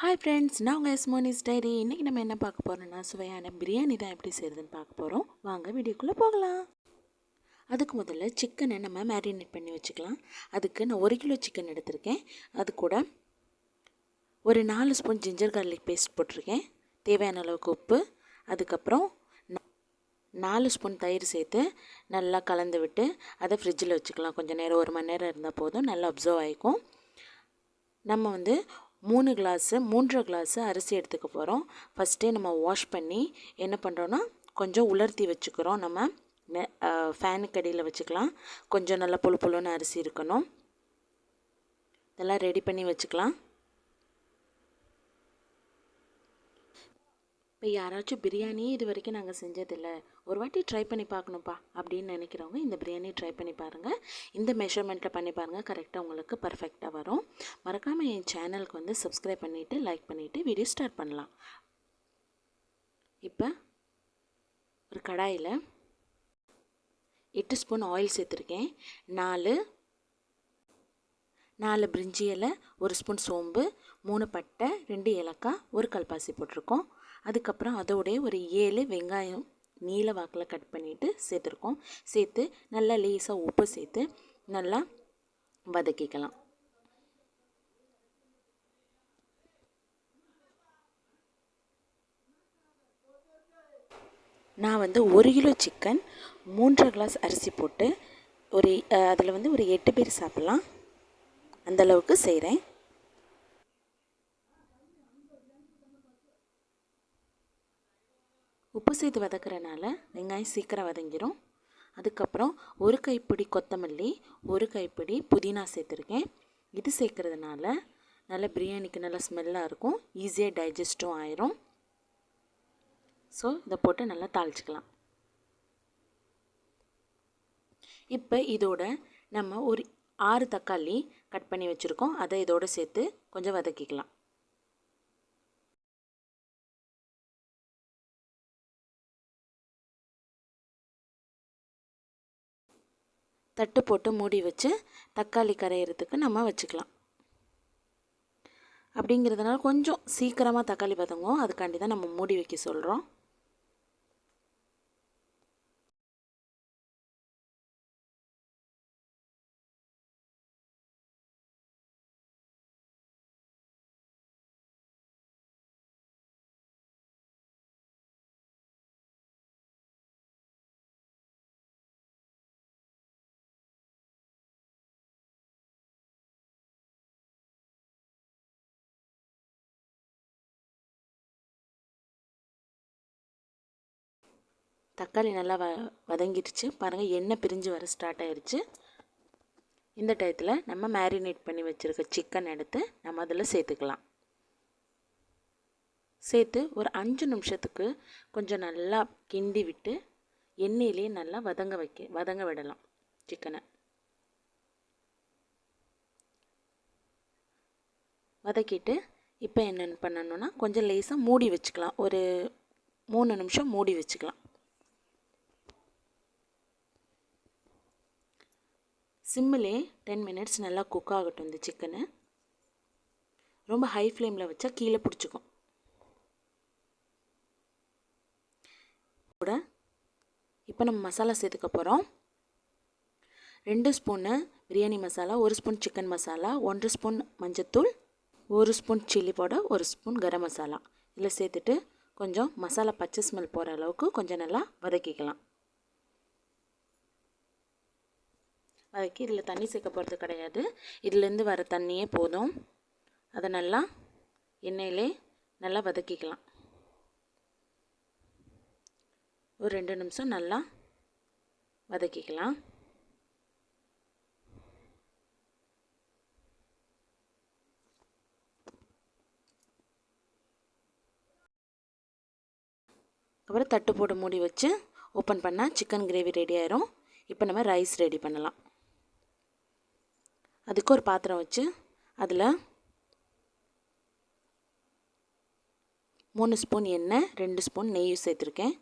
Hi friends நான் உங்கள் எஸ்மோனிஸ் diary. இன்றைக்கி நம்ம என்ன பார்க்க போகிறோம்னா சுவையான பிரியாணி தான் எப்படி செய்கிறதுன்னு பார்க்க போகிறோம் வாங்க வீடியோக்குள்ளே போகலாம். அதுக்கு முதல்ல சிக்கனை நம்ம மேரினேட் பண்ணி வச்சுக்கலாம். அதுக்கு நான் ஒரு கிலோ சிக்கன் எடுத்திருக்கேன். அது கூட ஒரு நாலு ஸ்பூன் ஜிஞ்சர் கார்லிக் பேஸ்ட் போட்டிருக்கேன். தேவையான அளவுக்கு உப்பு. அதுக்கப்புறம் நாலு ஸ்பூன் தயிர் சேர்த்து நல்லா கலந்து விட்டு அதை ஃப்ரிட்ஜில் வச்சுக்கலாம். கொஞ்சம் நேரம் ஒரு மணி நேரம் இருந்தால் போதும். நல்லா அப்சர்வ் ஆகிக்கும் நம்ம வந்து மூணு கிளாஸு மூன்றரை கிளாஸு அரிசி எடுத்துக்க போகிறோம் ஃபஸ்ட்டே நம்ம வாஷ் பண்ணி என்ன பண்ணுறோன்னா கொஞ்சம் உலர்த்தி வச்சுக்கிறோம். நம்ம ஃபேனுக்கு அடியில் வச்சுக்கலாம். கொஞ்சம் நல்லா புழு புழுன்னு அரிசி இருக்கணும். இதெல்லாம் ரெடி பண்ணி வச்சுக்கலாம். இப்போ யாராச்சும் பிரியாணி இது வரைக்கும் நாங்கள் செஞ்சதில்லை. ஒரு வாட்டி ட்ரை பண்ணி பார்க்கணும்ப்பா அப்படின்னு நினைக்கிறவங்க இந்த பிரியாணி ட்ரை பண்ணி பாருங்கள் இந்த மெஷர்மெண்ட்டில் பண்ணி பாருங்கள் கரெக்டாக உங்களுக்கு பர்ஃபெக்டாக வரும். மறக்காமல் என் சேனலுக்கு வந்து சப்ஸ்கிரைப் பண்ணிவிட்டு லைக் பண்ணிவிட்டு வீடியோ ஸ்டார்ட் பண்ணலாம். இப்போ ஒரு கடாயில் எட்டு ஸ்பூன் ஆயில் சேர்த்துருக்கேன். நாலு நாலு பிரிஞ்சி இலை ஒரு ஸ்பூன் சோம்பு மூணு பட்டை ரெண்டு ஏலக்காய் ஒரு கல்பாசி போட்டிருக்கோம். அதுக்கப்புறம் அதோடைய ஒரு ஏழு வெங்காயம் நீல வாக்கில் கட் பண்ணிவிட்டு சேர்த்துருக்கோம். சேர்த்து நல்லா லேசாக உப்பு சேர்த்து நல்லா வதக்கிக்கலாம். நான் வந்து ஒரு கிலோ சிக்கன் மூன்றரை கிளாஸ் அரிசி போட்டு ஒரு அதில் வந்து ஒரு எட்டு பேர் சாப்பிட்லாம். அந்த அளவுக்கு செய்கிறேன் உப்பு சேர்த்து வதக்குறனால வெங்காயம் சீக்கிரம் வதங்கிடும் அதுக்கப்புறம் ஒரு கைப்பிடி கொத்தமல்லி ஒரு கைப்பிடி புதினா சேர்த்துருக்கேன். இது சேர்க்குறதுனால நல்ல பிரியாணிக்கு நல்ல ஸ்மெல்லாக இருக்கும். ஈஸியாக டைஜஸ்ட்டும் ஆயிரும். ஸோ இதை போட்டு நல்லா தாளிச்சிக்கலாம். இப்போ இதோட நம்ம ஒரு ஆறு தக்காளி கட் பண்ணி வச்சுருக்கோம். அதை இதோடு சேர்த்து கொஞ்சம் வதக்கிக்கலாம். தட்டு போட்டு மூடி வச்சு தக்காளி கரையிறதுக்கு நம்ம வச்சுக்கலாம். அப்படிங்கிறதுனால கொஞ்சம் சீக்கிரமாக தக்காளி வதங்கும் அதுக்காண்டி தான் நம்ம மூடி வைக்க சொல்கிறோம் தக்காளி நல்லா வ வதங்கிடுச்சு. பாருங்கள் எண்ணெய் பிரிஞ்சு வர ஸ்டார்ட் ஆயிடுச்சு இந்த டயத்தில் நம்ம மேரினேட் பண்ணி வச்சுருக்க சிக்கன் எடுத்து நம்ம அதில் சேர்த்துக்கலாம். சேர்த்து ஒரு அஞ்சு நிமிஷத்துக்கு கொஞ்சம் நல்லா கிண்டி விட்டு எண்ணெயிலே நல்லா வதங்க வைக்க வதங்க விடலாம் சிக்கனை வதக்கிட்டு இப்போ என்னென்னு பண்ணணுன்னா கொஞ்சம் லேசாக மூடி வச்சுக்கலாம். ஒரு மூணு நிமிஷம் மூடி வச்சுக்கலாம். சிம்மிலே டென் மினிட்ஸ் நல்லா குக் ஆகட்டும் இந்த சிக்கனு ரொம்ப ஹை ஃப்ளேமில் வச்சா கீழே பிடிச்சிக்கும். கூட இப்போ நம்ம மசாலா சேர்த்துக்க போகிறோம் ரெண்டு ஸ்பூனு பிரியாணி மசாலா ஒரு ஸ்பூன் சிக்கன் மசாலா ஒன்று ஸ்பூன் மஞ்சத்தூள் ஒரு ஸ்பூன் சில்லி பவுடர் ஒரு ஸ்பூன் கரம் மசாலா இதில் சேர்த்துட்டு கொஞ்சம் மசாலா பச்சை ஸ்மெல் போகிற அளவுக்கு கொஞ்சம் நல்லா வதக்கிக்கலாம். அதுக்கு இதில் தண்ணி சேர்க்க போகிறது கிடையாது. இதுலேருந்து வர தண்ணியே போதும். அதை நல்லா எண்ணெயிலே நல்லா வதக்கிக்கலாம். ஒரு ரெண்டு நிமிஷம் நல்லா வதக்கிக்கலாம். அப்புறம் தட்டு போட்டு மூடி வச்சு ஓப்பன் பண்ணால் சிக்கன் கிரேவி ரெடி ஆயிரும். இப்போ நம்ம ரைஸ் ரெடி பண்ணலாம். அதுக்கு ஒரு பாத்திரம் வச்சு அதில் மூணு ஸ்பூன் எண்ணெய் ரெண்டு ஸ்பூன் நெய் சேர்த்துருக்கேன்.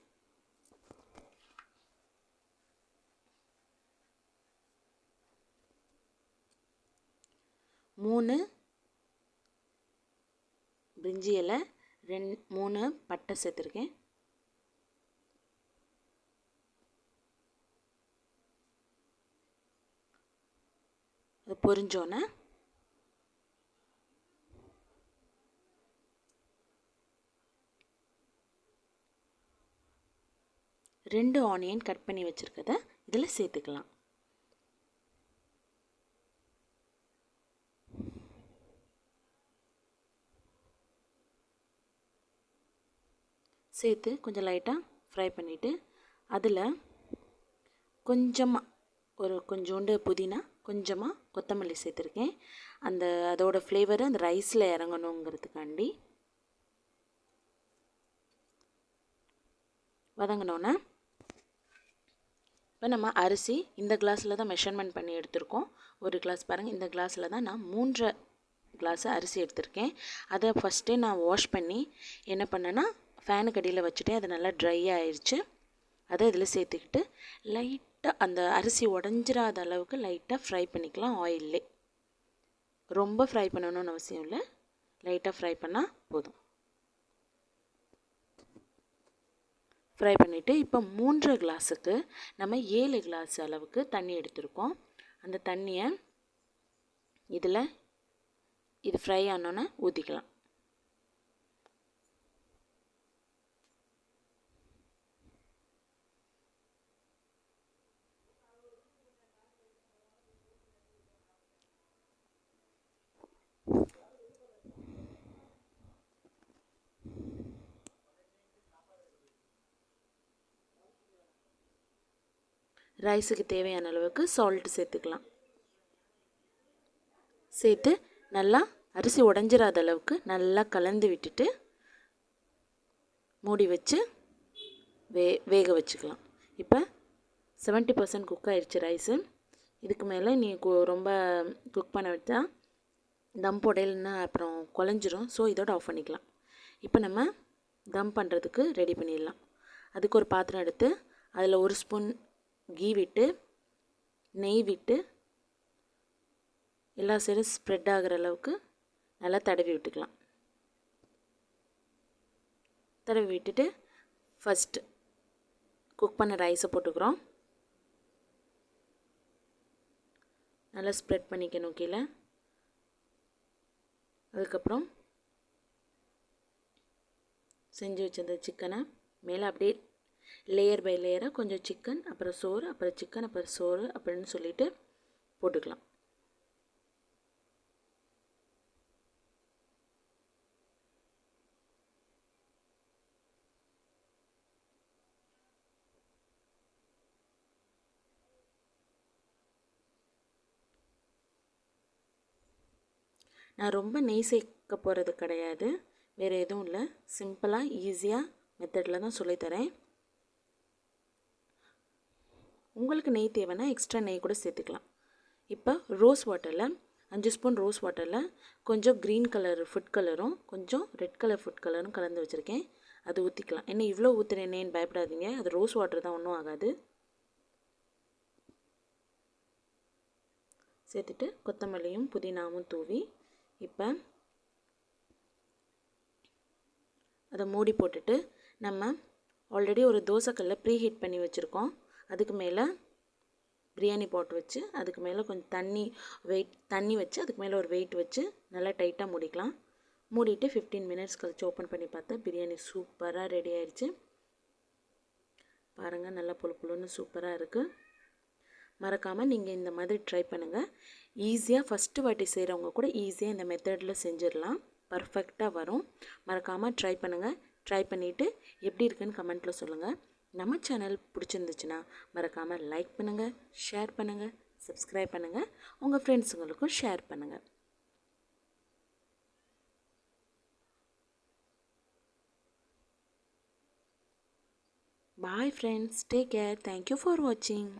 மூணு பிரிஞ்சி இலை ரெண் மூணு பட்டை சேர்த்துருக்கேன். அது பொரிஞ்சோன்னே. ரெண்டு ஆனியன் கட் பண்ணி வச்சுருக்கத இதில் சேர்த்துக்கலாம். சேர்த்து கொஞ்சம் லைட்டாக ஃப்ரை பண்ணிவிட்டு அதில் கொஞ்சமாக ஒரு கொஞ்சோண்டு புதினா கொஞ்சமாக கொத்தமல்லி சேர்த்துருக்கேன். அந்த அதோடய ஃப்ளேவர் அந்த ரைஸில் இறங்கணுங்கிறதுக்காண்டி. வதங்கினோன்னே இப்போ நம்ம அரிசி இந்த கிளாஸில் தான் மெஷர்மெண்ட் பண்ணி எடுத்திருக்கோம். ஒரு கிளாஸ் பாருங்கள் இந்த கிளாஸில் தான் நான் மூன்றரை கிளாஸ் அரிசி எடுத்திருக்கேன். அதை ஃபஸ்ட்டே நான் வாஷ் பண்ணி என்ன பண்ணேன்னா ஃபேனுக்கு அடியில் வச்சுட்டேன் அது நல்லா ட்ரை ஆயிடுச்சு அதை இதில் சேர்த்துக்கிட்டு லைட்டாக அந்த அரிசி உடஞ்சிராத அளவுக்கு லைட்டாக ஃப்ரை பண்ணிக்கலாம் ஆயிலே ரொம்ப ஃப்ரை பண்ணணும்னு அவசியம் இல்லை. லைட்டாக ஃப்ரை பண்ணால் போதும். ஃப்ரை பண்ணிவிட்டு இப்போ மூன்றரை கிளாஸுக்கு நம்ம ஏழு கிளாஸ் அளவுக்கு தண்ணி எடுத்திருக்கோம். அந்த தண்ணியை இதில் இது ஃப்ரை ஆனோன்னே ஊற்றிக்கலாம் ரைஸுக்கு தேவையான அளவுக்கு சால்ட்டு சேர்த்துக்கலாம். சேர்த்து நல்லா அரிசி உடஞ்சிராத அளவுக்கு நல்லா கலந்து விட்டுட்டு மூடி வச்சு வே வேக வச்சுக்கலாம். இப்போ செவன்ட்டி பர்சன்ட் குக் ஆயிடுச்சு ரைஸு இதுக்கு மேலே நீ ரொம்ப குக் பண்ண விட்டா தம் போடையில்னா அப்புறம் குழஞ்சிரும். ஸோ இதோட ஆஃப் பண்ணிக்கலாம். இப்போ நம்ம தம் பண்ணுறதுக்கு ரெடி பண்ணிடலாம். அதுக்கு ஒரு பாத்திரம் எடுத்து அதில் ஒரு ஸ்பூன் கீ விட்டு நெய் விட்டு எல்லா சைடும் ஸ்ப்ரெட் ஆகிற அளவுக்கு நல்லா தடவி விட்டுக்கலாம். தடவி விட்டுட்டு ஃபஸ்ட்டு குக் பண்ண ரைஸை போட்டுக்கிறோம். நல்லா ஸ்ப்ரெட் பண்ணிக்கணும் கீழே. அதுக்கப்புறம் செஞ்சு வச்சிருந்த சிக்கனை மேலே அப்படியே லேயர் பை லேயராக கொஞ்சம் சிக்கன் அப்புறம் சோறு அப்புறம் சிக்கன் அப்புறம் சோறு அப்படின்னு சொல்லிட்டு போட்டுக்கலாம். நான் ரொம்ப நெய் சேர்க்க போகிறது கிடையாது. வேறு எதுவும் இல்லை. சிம்பிளாக ஈஸியாக மெத்தடில் தான் சொல்லித்தரேன் உங்களுக்கு நெய் தேவைன்னா எக்ஸ்ட்ரா நெய் கூட சேர்த்துக்கலாம். இப்போ ரோஸ் வாட்டரில் அஞ்சு ஸ்பூன் ரோஸ் வாட்டரில் கொஞ்சம் க்ரீன் கலர் ஃபுட் கலரும் கொஞ்சம் ரெட் கலர் ஃபுட் கலரும் கலந்து வச்சுருக்கேன். அது ஊற்றிக்கலாம் என்ன இவ்வளோ ஊற்றுறேனேன்னு பயப்படாதீங்க. அது ரோஸ் வாட்டர் தான் ஒன்றும் ஆகாது. சேர்த்துட்டு கொத்தமல்லியும் புதினாவும் தூவி இப்போ அதை மூடி போட்டுட்டு நம்ம ஆல்ரெடி ஒரு தோசைக்கல்ல ப்ரீ ஹீட் பண்ணி வச்சுருக்கோம். அதுக்கு மேலே பிரியாணி போட்டு வச்சு அதுக்கு மேலே கொஞ்சம் தண்ணி வெயிட் தண்ணி வச்சு அதுக்கு மேலே ஒரு வெயிட் வச்சு நல்லா டைட்டாக மூடிக்கலாம். மூடிட்டு ஃபிஃப்டீன் மினிட்ஸ் கழிச்சு ஓப்பன் பண்ணி பார்த்தா பிரியாணி சூப்பராக ரெடி ஆயிடுச்சு. பாருங்கள் நல்லா புழு புழுன்னு சூப்பராக இருக்குது மறக்காமல் நீங்கள் இந்த மாதிரி ட்ரை பண்ணுங்கள் ஈஸியாக ஃபஸ்ட்டு வாட்டி செய்கிறவங்க கூட ஈஸியாக இந்த மெத்தடில் செஞ்சிடலாம். பர்ஃபெக்டாக வரும். மறக்காமல் ட்ரை பண்ணுங்கள் ட்ரை பண்ணிவிட்டு எப்படி இருக்குன்னு கமெண்ட்டில் சொல்லுங்கள் நம்ம சேனல் பிடிச்சிருந்துச்சுன்னா மறக்காமல் லைக் பண்ணுங்கள் ஷேர் பண்ணுங்கள் சப்ஸ்கிரைப் பண்ணுங்கள் உங்கள் ஃப்ரெண்ட்ஸுங்களுக்கும் ஷேர் பண்ணுங்கள் bye friends take care thank you for வாட்சிங்